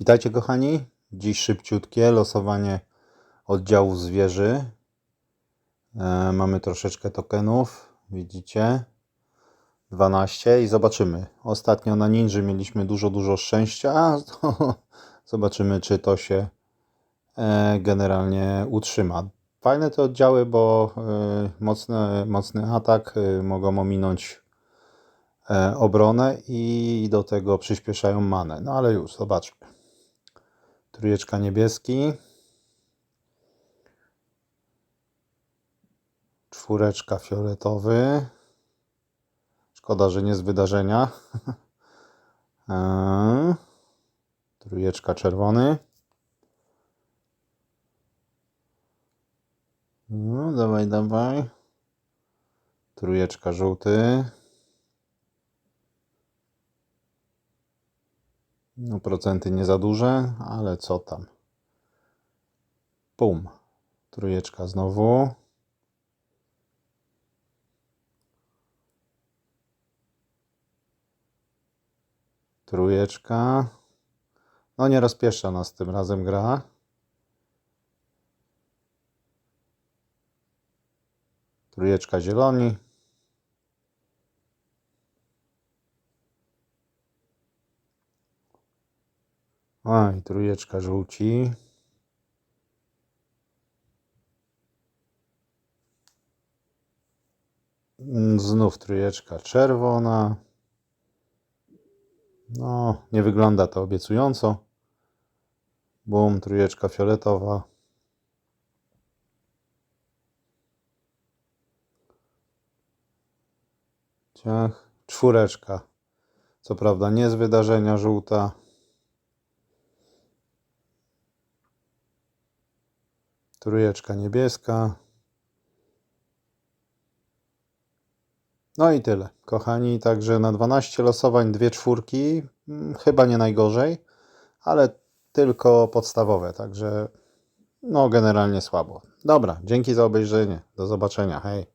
Witajcie kochani. Dziś szybciutkie losowanie oddziału zwierzy. E, mamy troszeczkę tokenów, widzicie. 12 i zobaczymy. Ostatnio na Ninja mieliśmy dużo, dużo szczęścia. Zobaczymy, czy to się e, generalnie utrzyma. Fajne te oddziały, bo e, mocny, mocny atak e, mogą ominąć e, obronę i do tego przyspieszają manę. No ale już, zobaczmy. Trójeczka niebieski. Czwóreczka fioletowy. Szkoda, że nie z wydarzenia. Eee, Trójeczka czerwony. No, dawaj, dawaj. Trójeczka żółty. No, procenty nie za duże, ale co tam. Pum. Trójeczka znowu. Trójeczka. No nie rozpieszcza nas tym razem gra. Trójeczka zieloni. A i trójeczka żółci. Mm, Znów trójeczka czerwona. No, nie wygląda to obiecująco. Bum, trójeczka fioletowa. Ciach, czwóreczka. Co prawda nie z wydarzenia żółta. Trójeczka niebieska. No i tyle, kochani. Także na 12 losowań dwie czwórki. mm, Chyba nie najgorzej, ale tylko podstawowe. Także no generalnie słabo. Dobra, dzięki za obejrzenie. Do zobaczenia. Hej.